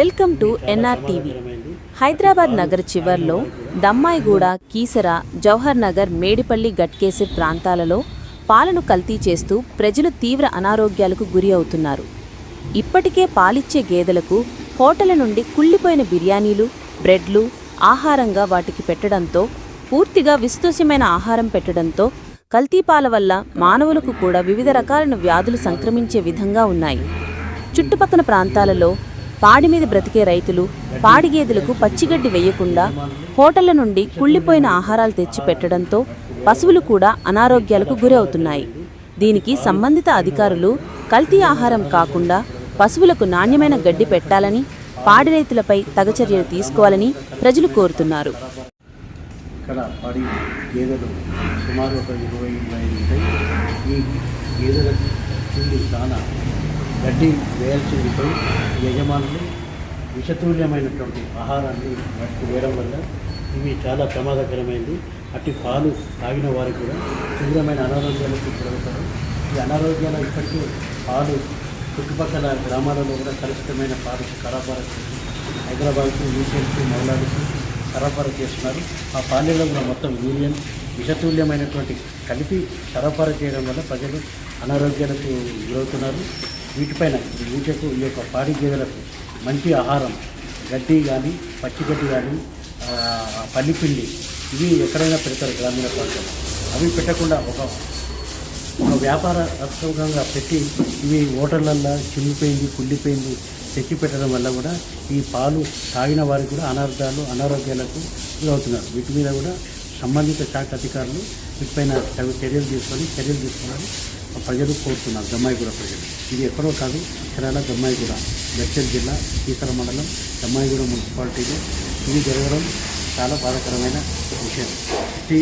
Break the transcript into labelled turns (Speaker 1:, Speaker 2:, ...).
Speaker 1: Welcome to NR TV. Hyderabad నగర చివర్లో దమ్మాయిగూడ కీసర జవహర్ నగర్ మేడిపల్లి గట్కేసి ప్రాంతాలలో పాలను కల్తీ చేస్తూ ప్రజలు తీవ్ర అనారోగ్యాలకు గురి అవుతున్నారు. ఇప్పటికే పాలిచ్చే గేదెలకు హోటళ్ళ నుండి కుళ్ళిపోయిన బిర్యానీలు బ్రెడ్లు ఆహారంగా వాటికి పెట్టడంతో పూర్తిగా విస్తృతమైన ఆహారం పెట్టడంతో కల్తీ పాల వల్ల మానవులకు కూడా వివిధ రకాలైన వ్యాధులు సంక్రమించే విధంగా ఉన్నాయి. చుట్టుపక్కల ప్రాంతాలలో పాడి మీద బ్రతికే రైతులు పాడి గేదెలకు పచ్చిగడ్డి వేయకుండా హోటళ్ళ నుండి కుళ్ళిపోయిన ఆహారాలు తెచ్చి పెట్టడంతో పశువులు కూడా అనారోగ్యాలకు గురవుతున్నాయి. దీనికి సంబంధిత అధికారులు కల్తీ ఆహారం కాకుండా పశువులకు నాణ్యమైన గడ్డి పెట్టాలని పాడి రైతులపై తగ చర్యలు తీసుకోవాలని ప్రజలు కోరుతున్నారు.
Speaker 2: ఇక్కడ పాడి గేదెలు సుమారు ఒక ఇరవై ఇరవై ఉంటాయి. ఈ గేదెల చాలా గడ్డి వేయాల్సింది యజమానులు విషతుల్యమైనటువంటి ఆహారాన్ని వాటికి వేయడం వల్ల ఇవి చాలా ప్రమాదకరమైంది. అట్టి పాలు తాగిన వారికి కూడా తీవ్రమైన అనారోగ్యాలకు గురవుతారు. ఈ అనారోగ్యాల ఇప్పటికీ పాలు చుట్టుపక్కల గ్రామాలలో కూడా కలుషితమైన పాలు సరఫరా చేసి హైదరాబాద్కు యూసీఎల్కి మౌలాడికి సరఫరా చేస్తున్నారు. ఆ పానీలో కూడా మొత్తం యూరియన్ విషతుల్యమైనటువంటి కలిపి సరఫరా చేయడం వల్ల ప్రజలు అనారోగ్యాలకు గురవుతున్నారు. వీటిపైన ఈ ఊచకు ఈ యొక్క పాడి గేదెలకు మంచి ఆహారం గడ్డి కానీ పచ్చి గడ్డి కానీ పల్లిపిండి ఇవి ఎక్కడైనా పెడతారు గ్రామీణ ప్రాంతాల్లో అవి పెట్టకుండా ఒక ఒక వ్యాపార రకంగా పెట్టి ఇవి ఓటర్లల్లో చిమ్మిపోయింది కుళ్ళిపోయింది తెచ్చి పెట్టడం వల్ల కూడా ఈ పాలు తాగిన వారికి కూడా అనార్థాలు అనారోగ్యాలకు గురవుతున్నారు. వీటి మీద కూడా సంబంధిత శాఖ అధికారులు వీటిపైన చర్యలు తీసుకొని చర్యలు తీసుకున్నారు. ప్రజలు కోరుతున్నారు దమ్మాయిగూడ ప్రజలు ఇది ఎక్కడో కాదు కేరళ దమ్మాయిగూడ దక్షిణ జిల్లా కీసర మండలం దమ్మాయిగూడ మున్సిపాలిటీలో. ఇది జరగడం చాలా బాధాకరమైన విషయం. ఈ